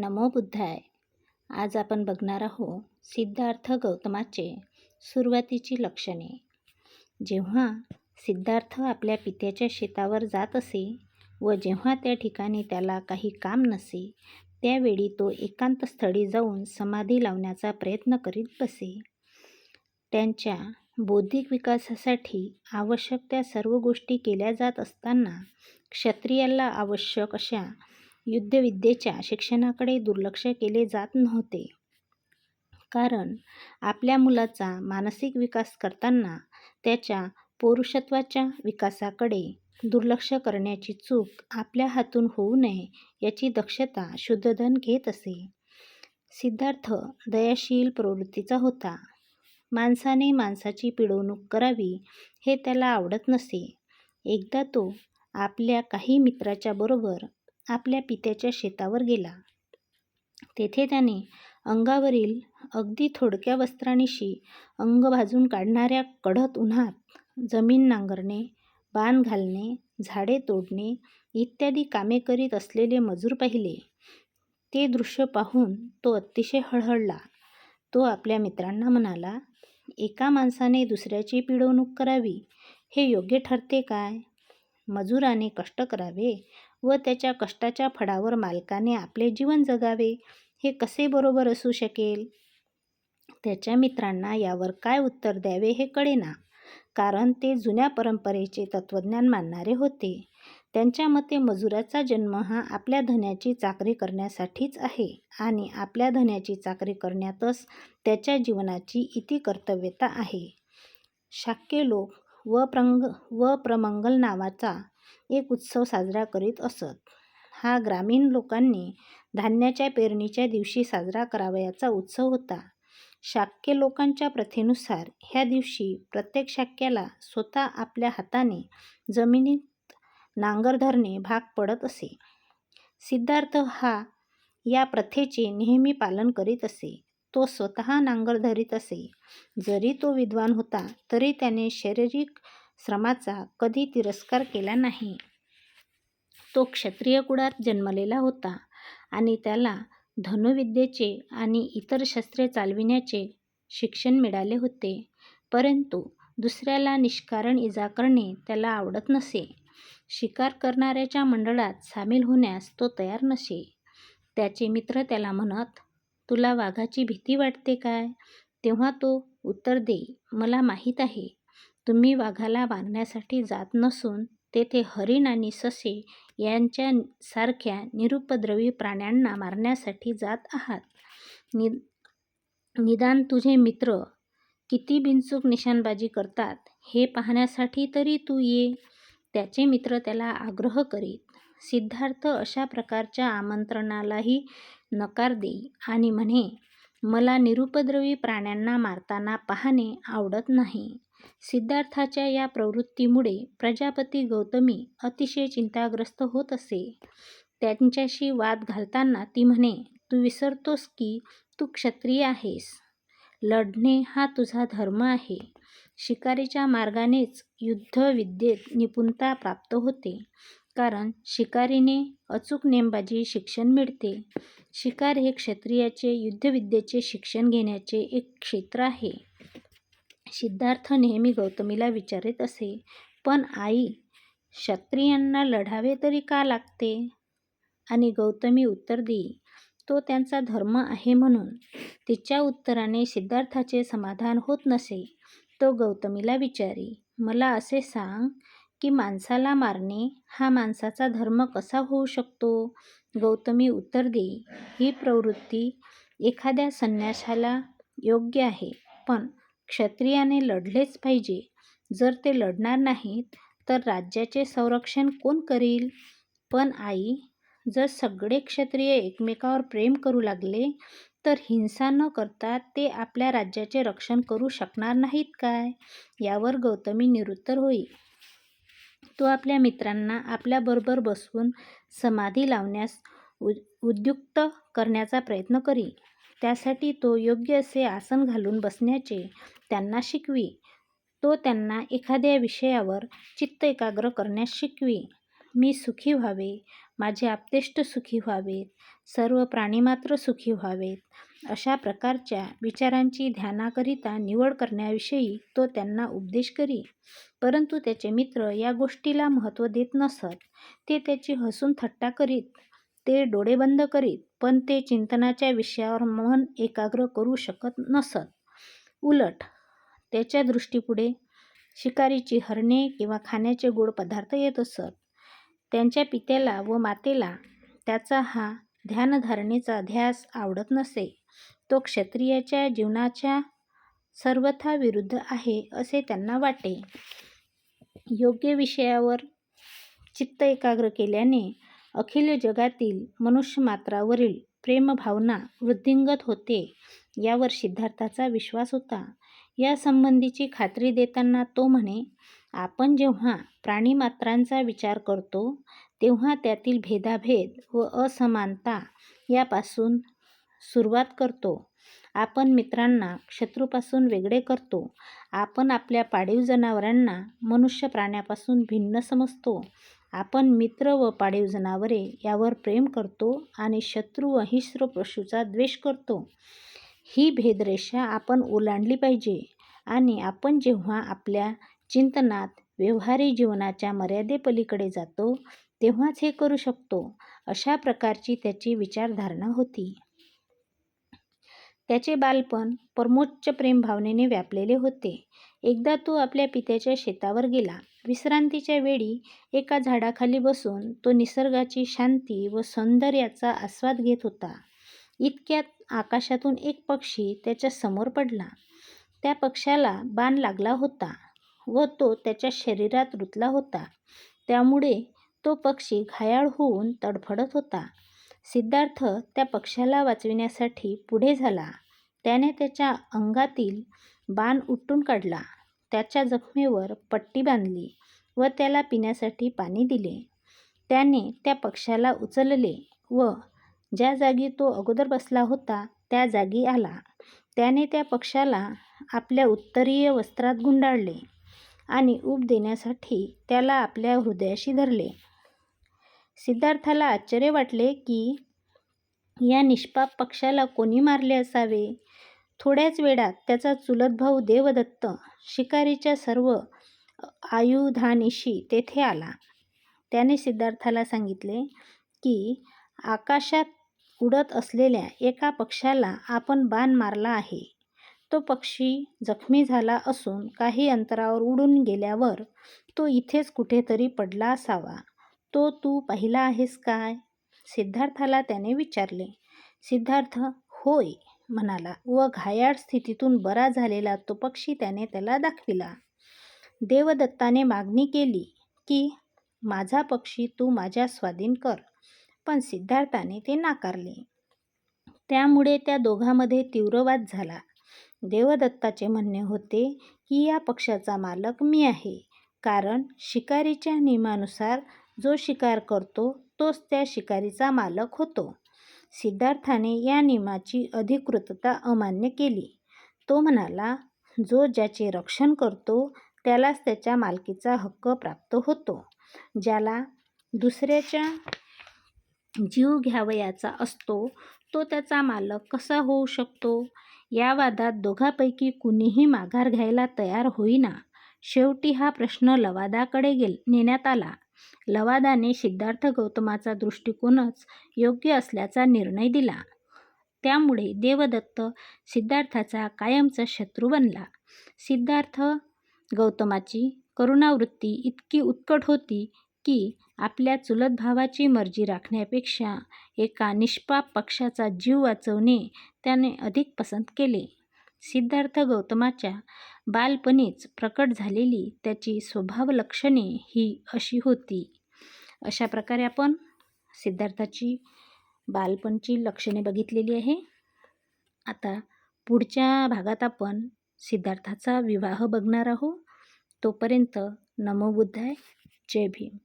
नमो बुद्धाय. आज आपण बघणार आहोत सिद्धार्थ गौतमाचे सुरुवातीची लक्षणे. जेव्हा सिद्धार्थ आपल्या पित्याच्या शेतावर जात असे व जेव्हा त्या ठिकाणी त्याला काही काम नसे त्यावेळी तो एकांत स्थळी जाऊन समाधी लावण्याचा प्रयत्न करीत बसे. त्यांच्या बौद्धिक विकासासाठी आवश्यक त्या सर्व गोष्टी केल्या जात असताना क्षत्रियाला आवश्यक अशा युद्धविद्येच्या शिक्षणाकडे दुर्लक्ष केले जात नव्हते. कारण आपल्या मुलाचा मानसिक विकास करताना त्याच्या पौरुषत्वाच्या विकासाकडे दुर्लक्ष करण्याची चूक आपल्या हातून होऊ नये याची दक्षता शुद्धधन घेत असे. सिद्धार्थ दयाशील प्रवृत्तीचा होता. माणसाने माणसाची पिळवणूक करावी हे त्याला आवडत नसे. एकदा तो आपल्या काही मित्राच्या बरोबर आपल्या पित्याच्या शेतावर गेला. तेथे त्याने अंगावरील अगदी थोडक्या वस्त्रानिशी अंग भाजून काढणाऱ्या कढत उन्हात जमीन नांगरणे बांध घालणे झाडे तोडणे इत्यादी कामे करीत असलेले मजूर पाहिले. ते दृश्य पाहून तो अतिशय हळहळला. तो आपल्या मित्रांना म्हणाला एका माणसाने दुसऱ्याची पिळवणूक करावी हे योग्य ठरते काय? मजुराने कष्ट करावे व त्याच्या कष्टाच्या फळावर मालकाने आपले जीवन जगावे हे कसे बरोबर असू शकेल? त्याच्या मित्रांना यावर काय उत्तर द्यावे हे कळेना कारण ते जुन्या परंपरेचे तत्त्वज्ञान मानणारे होते. त्यांच्या मते मजुराचा जन्म हा आपल्या धन्याची चाकरी करण्यासाठीच आहे आणि आपल्या धन्याची चाकरी करण्यातच त्याच्या जीवनाची इति कर्तव्यता आहे. शाक्य लोक व प्रंग व प्रमंगल नावाचा एक उत्सव साजरा करीत असत. हा ग्रामीण लोकांनी धान्याच्या पेरणीच्या दिवशी साजरा करावयाचा उत्सव होता. शाक्य लोकांच्या प्रथेनुसार ह्या दिवशी प्रत्येक शाक्याला स्वतः आपल्या हाताने जमिनीत नांगर धरणे भाग पडत असे. सिद्धार्थ हा या प्रथेचे नेहमी पालन करीत असे. तो स्वतः नांगर धरीत असे. जरी तो विद्वान होता तरी त्याने शारीरिक श्रमाचा कधी तिरस्कार केला नाही. तो क्षत्रिय कुळात जन्मलेला होता आणि त्याला धनुविद्येचे आणि इतर शस्त्रे चालविण्याचे शिक्षण मिळाले होते. परंतु दुसऱ्याला निष्कारण इजा करणे त्याला आवडत नसे. शिकार करणाऱ्याच्या मंडळात सामील होण्यास तो तयार नसे. त्याचे मित्र त्याला म्हणत तुला वाघाची भीती वाटते काय? तेव्हा तो उत्तर दे मला माहीत आहे. तुम्ही वाघाला मारण्यासाठी जात नसून तेथे हरिण आणि ससे यांच्यासारख्या निरुपद्रवी प्राण्यांना मारण्यासाठी जात आहात. नि निदान तुझे मित्र किती बिनचूक निशाणबाजी करतात हे पाहण्यासाठी तरी तू ये. त्याचे मित्र त्याला आग्रह करीत सिद्धार्थ अशा प्रकारच्या आमंत्रणालाही नकार देई आणि म्हणे मला निरुपद्रवी प्राण्यांना मारताना पाहणे आवडत नाही. सिद्धार्थाच्या या प्रवृत्तीमुळे प्रजापती गौतमी अतिशय चिंताग्रस्त होत असे. त्यांच्याशी वाद घालताना ती म्हणे तू विसरतोस की तू क्षत्रिय आहेस. लढणे हा तुझा धर्म आहे. शिकारीच्या मार्गानेच युद्धविद्येत निपुणता प्राप्त होते. कारण शिकारीने अचूक नेमबाजी शिक्षण मिळते. शिकार हे क्षत्रियाचे युद्धविद्येचे शिक्षण घेण्याचे एक क्षेत्र आहे. सिद्धार्थ नेहमी गौतमीला विचारित असे पण आई क्षत्रियांना लढावे तरी का लागते आणि गौतमी उत्तर देई तो त्यांचा धर्म आहे म्हणून. तिच्या उत्तराने सिद्धार्थाचे समाधान होत नसे. तो गौतमीला विचारी मला असे सांग की माणसाला मारणे हा माणसाचा धर्म कसा होऊ शकतो गौतमी उत्तर देई ही प्रवृत्ती एखाद्या संन्याशाला योग्य आहे पण क्षत्रियाने लढलेच पाहिजे. जर ते लढणार नाहीत तर राज्याचे संरक्षण कोण करील? पण आई जर सगळे क्षत्रिय एकमेकावर प्रेम करू लागले तर हिंसा न करता ते आपल्या राज्याचे रक्षण करू शकणार नाहीत काय? यावर गौतमी निरुत्तर होई. तो आपल्या मित्रांना आपल्याबरोबर बसवून समाधी लावण्यास उद्युक्त करण्याचा प्रयत्न करी. त्यासाठी तो योग्य असे आसन घालून बसण्याचे त्यांना शिकवी. तो त्यांना एखाद्या विषयावर चित्त एकाग्र करण्यास शिकवी. मी सुखी व्हावे. माझे आप्तेष्ट सुखी व्हावेत. सर्व प्राणीमात्र सुखी व्हावेत. अशा प्रकारच्या विचारांची ध्यानाकरिता निवड करण्याविषयी तो त्यांना उपदेश करी. परंतु त्याचे मित्र या गोष्टीला महत्त्व देत नसत. ते त्याची हसून थट्टा करीत ते डोळे बंद करीत पण ते चिंतनाच्या विषयावर मन एकाग्र करू शकत नसत उलट त्याच्या दृष्टीपुढे शिकारीची हरणे किंवा खाण्याचे गोड पदार्थ येत असत. त्यांच्या पित्याला व मातेला त्याचा हा ध्यानधारणेचा ध्यास आवडत नसे. तो क्षत्रियाच्या जीवनाच्या सर्वथा विरुद्ध आहे असे त्यांना वाटे. योग्य विषयावर चित्त एकाग्र केल्याने अखिल जगातील मनुष्यमात्रावरील प्रेमभावना वृद्धिंगत होते यावर सिद्धार्थाचा विश्वास होता. या संबंधीची खात्री देताना तो म्हणे आपण जेव्हा प्राणीमात्रांचा विचार करतो तेव्हा त्यातील भेदाभेद व असमानता यापासून सुरुवात करतो. आपण मित्रांना शत्रूपासून वेगळे करतो. आपण आपल्या पाळीव जनावरांना मनुष्य प्राण्यापासून भिन्न समजतो. आपण मित्र व पाळीव जनावरे यावर प्रेम करतो आणि शत्रू व हिस्र पशूचा द्वेष करतो. ही भेदरेषा आपण ओलांडली पाहिजे आणि आपण जेव्हा आपल्या चिंतनात व्यवहारी जीवनाच्या मर्यादेपलीकडे जातो तेव्हाच हे करू शकतो अशा प्रकारची त्याची विचारधारणा होती. त्याचे बालपण परमोच्च प्रेमभावनेने व्यापलेले होते. एकदा तो आपल्या पित्याच्या शेतावर गेला. विश्रांतीच्या वेळी एका झाडाखाली बसून तो निसर्गाची शांती व सौंदर्याचा आस्वाद घेत होता. इतक्यात आकाशातून एक पक्षी त्याच्यासमोर पडला. त्या पक्षाला बाण लागला होता व तो त्याच्या शरीरात रुतला होता. त्यामुळे तो पक्षी घायाळ होऊन तडफडत होता. सिद्धार्थ त्या पक्षाला वाचविण्यासाठी पुढे झाला. त्याने त्याच्या अंगातील बाण उट्टून काढला. त्याच्या जखमेवर पट्टी बांधली व त्याला पिण्यासाठी पाणी दिले. त्याने त्या पक्षाला उचलले व ज्या जागी तो अगोदर बसला होता त्या जागी आला. त्याने त्या पक्षाला आपल्या उत्तरीय वस्त्रात गुंडाळले आणि ऊब देण्यासाठी त्याला आपल्या हृदयाशी धरले. सिद्धार्थाला आश्चर्य वाटले की या निष्पाप पक्षाला कोणी मारले असावे? थोड्याच वेळात त्याचा चुलत भाऊ देवदत्त शिकारीच्या सर्व आयुधानिशी तेथे आला. त्याने सिद्धार्थाला सांगितले की आकाशात उडत असलेल्या एका पक्षाला आपण बाण मारला आहे. तो पक्षी जखमी झाला असून काही अंतरावर उडून गेल्यावर तो इथेच कुठेतरी पडला असावा. तो तू पाहिला आहेस काय? सिद्धार्थाला त्याने विचारले. सिद्धार्थ होय म्हणाला व घायाळ स्थितीतून बरा झालेला तो पक्षी त्याने त्याला दाखविला. देवदत्ताने मागणी केली की माझा पक्षी तू माझ्या स्वाधीन कर. पण सिद्धार्थाने ते नाकारले. त्यामुळे त्या दोघांमध्ये तीव्र वाद झाला. देवदत्ताचे म्हणणे होते की या पक्षाचा मालक मी आहे. कारण शिकारीच्या नियमानुसार जो शिकार करतो तोच त्या शिकारीचा मालक होतो. सिद्धार्थाने या नियमाची अधिकृतता अमान्य केली. तो म्हणाला जो ज्याचे रक्षण करतो त्यालाच त्याच्या मालकीचा हक्क प्राप्त होतो. ज्याला दुसऱ्याच्या जीव घ्यावयाचा असतो तो त्याचा मालक कसा होऊ शकतो? या वादात दोघांपैकी कुणीही माघार घ्यायला तयार होईना. शेवटी हा प्रश्न लवादाकडे गेल नेण्यात आला. लवादाने सिद्धार्थ गौतमाचा दृष्टिकोनच योग्य असल्याचा निर्णय दिला. त्यामुळे देवदत्त सिद्धार्थाचा कायमचा शत्रू बनला. सिद्धार्थ गौतमाची करुणावृत्ती इतकी उत्कट होती की आपल्या चुलत भावाची मर्जी राखण्यापेक्षा एका निष्पाप पक्षाचा जीव वाचवणे त्याने अधिक पसंत केले. सिद्धार्थ गौतमाच्या बालपणीच प्रकट झालेली त्याची स्वभावलक्षणे ही अशी होती. अशा प्रकारे आपण सिद्धार्थाची बालपणची लक्षणे बघितलेली आहे. आता पुढच्या भागात आपण सिद्धार्थाचा विवाह बघणार आहोत. तोपर्यंत नमो बुद्धाय. जय भीम.